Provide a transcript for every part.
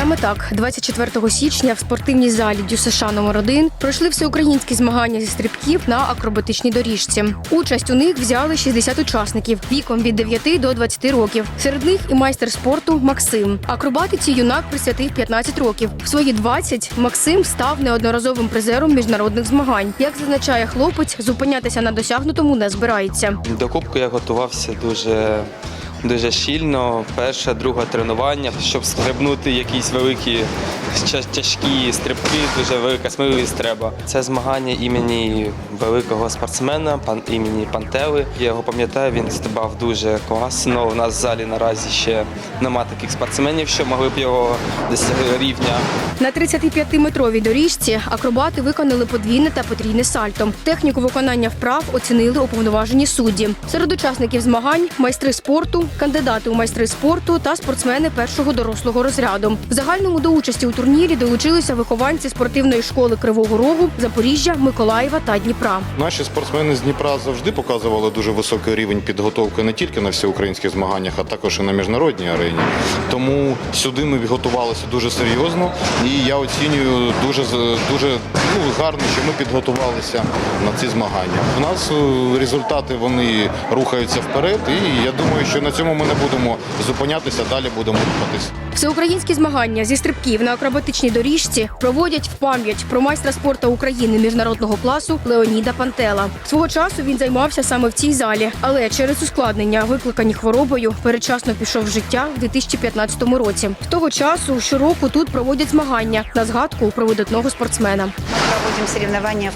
Саме так, 24 січня в спортивній залі ДЮСШ номер 1 пройшли всеукраїнські змагання зі стрибків на акробатичній доріжці. Участь у них взяли 60 учасників віком від 9 до 20 років. Серед них і майстер спорту Максим. Акробатиці юнак присвятив 15 років. В свої 20 Максим став неодноразовим призером міжнародних змагань. Як зазначає хлопець, зупинятися на досягнутому не збирається. До кубку я готувався дуже, дуже щільно. Перше, друге тренування, щоб стрибнути якісь великі тяжкі стрибки, дуже велика сміливість треба. Це змагання імені великого спортсмена, пан імені Пантели. Я його пам'ятаю, він стрибав дуже класно. У нас в залі наразі ще нема таких спортсменів, що могли б його досягти рівня. На 35-метровій доріжці акробати виконали подвійне та потрійне сальто. Техніку виконання вправ оцінили уповноважені судді. Серед учасників змагань майстри спорту, кандидати у майстри спорту та спортсмени першого дорослого розряду. В загальному до участі у турнірі долучилися вихованці спортивної школи Кривого Рогу, Запоріжжя, Миколаєва та Дніпра. Наші спортсмени з Дніпра завжди показували дуже високий рівень підготовки не тільки на всеукраїнських змаганнях, а також і на міжнародній арені. Тому сюди ми готувалися дуже серйозно, і я оцінюю дуже дуже ну, гарно, що ми підготувалися на ці змагання. У нас е, результати вони рухаються вперед, і я думаю, що на цьому ми не будемо зупинятися, далі будемо рухатись. Всеукраїнські змагання зі стрибків на акробатичній доріжці проводять в пам'ять про майстра спорту України міжнародного класу Леоніда Пантела. Свого часу він займався саме в цій залі, але через ускладнення, викликані хворобою, передчасно пішов з життя в 2015 році. З того часу щороку тут проводять змагання на згадку про видатного спортсмена.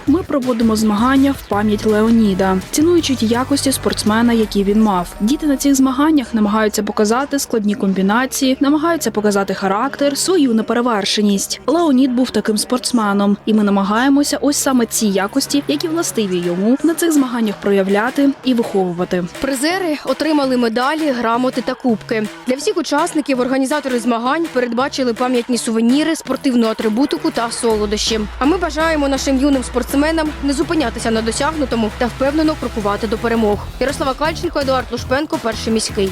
Ми проводимо змагання в пам'ять Леоніда, цінуючи ті якості спортсмена, які він мав. Діти на цих змаганнях намагаються показати складні комбінації, намагаються показати характер, свою неперевершеність. Леонід був таким спортсменом, і ми намагаємося ось саме ці якості, які властиві йому на цих змаганнях проявляти і виховувати. Призери отримали медалі, грамоти та кубки. Для всіх учасників організатори змагань передбачили пам'ятні сувеніри, спортивну атрибутику та солодощі. А ми бажаємо нашим юним спортсменам не зупинятися на досягнутому та впевнено крокувати до перемог. Ярослава Кальченко, Едуард Лушпенко, перший міський.